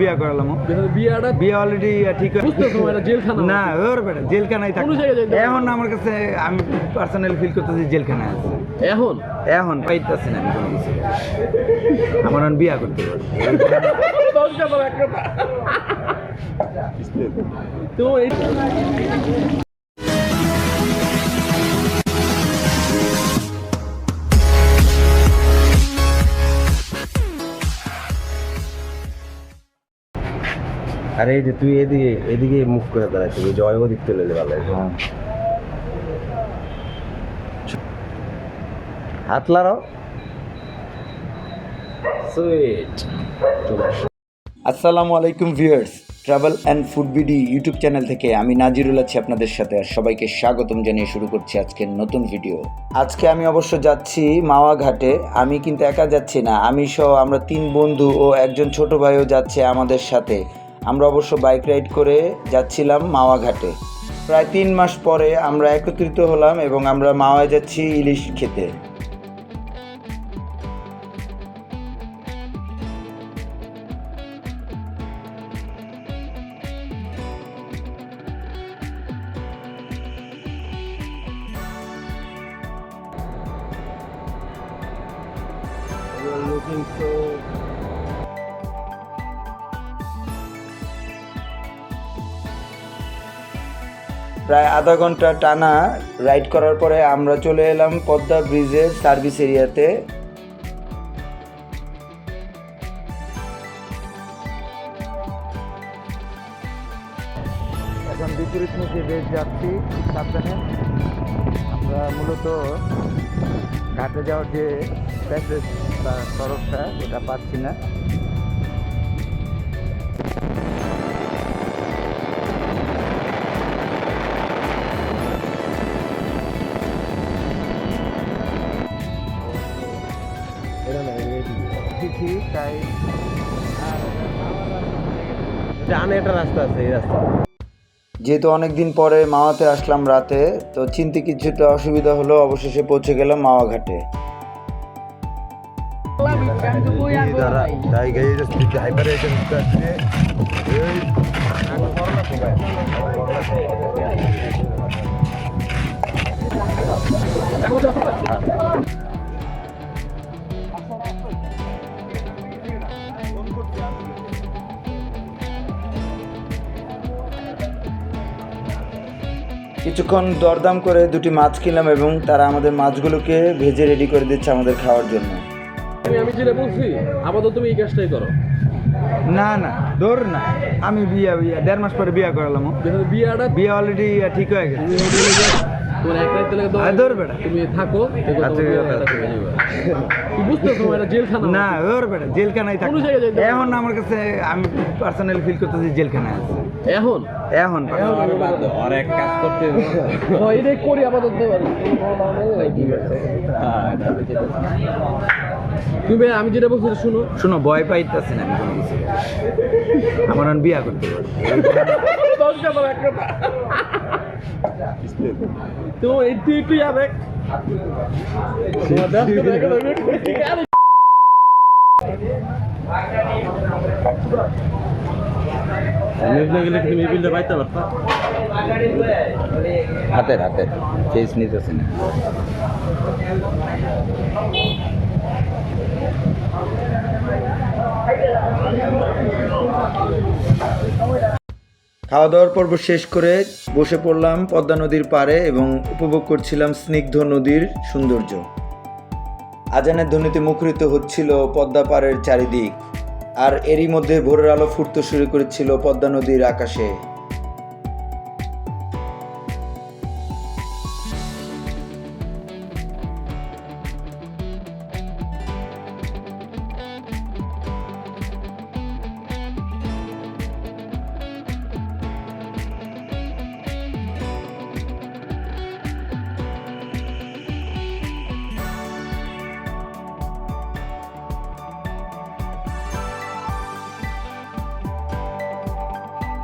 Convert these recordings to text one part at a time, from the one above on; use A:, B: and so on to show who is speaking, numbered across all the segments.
A: বিয়া করালাম।
B: বিয়াটা
A: বিয়া অলরেডি ঠিক
B: জেলখানা
A: না ওর বেটা জেলখানায় থাকে। এখন আমার কাছে আমি পার্সোনালি ফিল করতেছি জেলখানায় আছে।
B: এখন?
A: এখন পাইতেছি না আমি কোনো কিছু। আমার এখন বিয়া করতে
B: তো
C: আরে এই যে তুই এদিকে এদিকে মুখ করে দাঁড়াচ্ছি ওই জয় দিক তুলে ভালো হাত লাড়াও।
B: সুইট
A: আসসালামু আলাইকুম viewers travel and food BD YouTube channel থেকে আমি নাজিরুল আছি আপনাদের সাথে আর সবাইকে স্বাগতম জানিয়ে শুরু করছি আজকের নতুন ভিডিও। আজকে আমি অবশ্য যাচ্ছি মাওয়া ঘাটে আমি কিন্তু একা যাচ্ছি না আমি সহ আমরা তিন বন্ধু ও একজন ছোট ভাইও যাচ্ছে আমাদের সাথে। আমরা অবশ্য বাইক রাইড করে যাচ্ছিলাম মাওয়া ঘাটে প্রায় তিন মাস পরে আমরা একত্রিত হলাম এবং আমরা মাওয়ায় যাচ্ছি ইলিশ খেতে।
C: Looking so
A: প্রায় আধা ঘণ্টা টানা রাইড করার পরে আমরা চলে এলাম পদ্মা ব্রিজের সার্ভিস এরিয়াতে। এখন বিপরীতমুখী বেশ যাচ্ছি সাবধানে। আমরা মূলত ঘাটে যাওয়ার যে প্যাসেজ বা সড়কটা, এটা পাচ্ছি না। তাই।
C: ডানে একটা রাস্তা আছে এই রাস্তা।
A: যেহেতু অনেকদিন পরে মাওয়াতে আসলাম রাতে তো চিনতে কিছুটা অসুবিধা হলো অবশেষে পৌঁছে গেলাম মাওয়া ঘাটে কিছুক্ষণ দরদাম করে দুটি মাছ কিনলাম এবং তারা আমাদের মাছগুলোকে ভেজে রেডি করে দিচ্ছে আমাদের খাওয়ার জন্য।
B: আমি আমি যেটা বলছি আপাতত তুমি এই কাজটাই করো।
A: না না দৌড় না। আমি বিয়া বিয়া দেড় মাস পরে বিয়া করালাম।
B: বিয়াটা
A: বিয়ে অলরেডি ঠিক হয়ে গেছে।
B: তোমার এক রাত লেগে
A: আয় ধর বেটা।
B: তুমি থাকো
A: আচ্ছা,
B: তোমার হয়ে এটা জেলখানা
A: না ওর বেটা জেলখানায় থাকে। এখন আমার কাছে আমি পার্সোনালি ফিল করতেছি জেলখানায় আছে।
B: এখন?
A: এখন।
C: অনেক কাজ করতে
B: হ্যাঁ, এটাই করি আপাতত তুমি আমি যেটা বলছি শুনো।
A: শুনো ভয় পাইতেছি না আমি কোনো কিছু। আমার বিয়া করতে
B: দশ এক টাকা তো তুই তুই যাবে। গেলে তুমি এই বিলটা পাইতে পারতা?
A: হাতের হাতের। ফেস নিতেছি না। খাওয়া দাওয়ার পর্ব শেষ করে বসে পড়লাম পদ্মা নদীর পাড়ে এবং উপভোগ করছিলাম স্নিগ্ধ নদীর সৌন্দর্য। আজানের ধ্বনিতে মুখরিত হচ্ছিল পদ্মা পাড়ের চারিদিক, আর এরই মধ্যে ভোরের আলো ফুটতে শুরু করেছিল পদ্মা নদীর আকাশে।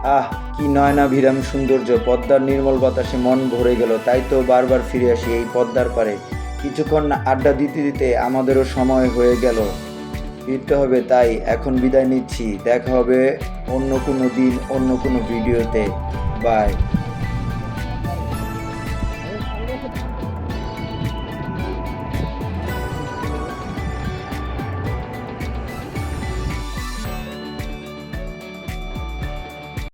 A: আহ, কি নয়না ভিরাম সৌন্দর্য, পদ্মার নির্মল বাতাসে মন ভরে গেল, তাই তো বারবার ফিরে আসি এই পদ্মার পারে কিছুক্ষণ আড্ডা দিতে দিতে আমাদেরও সময় হয়ে গেল। ফিরতে হবে তাই, এখন বিদায় নিচ্ছি। দেখা হবে অন্য কোনো দিন, অন্য কোনো ভিডিওতে। বাই।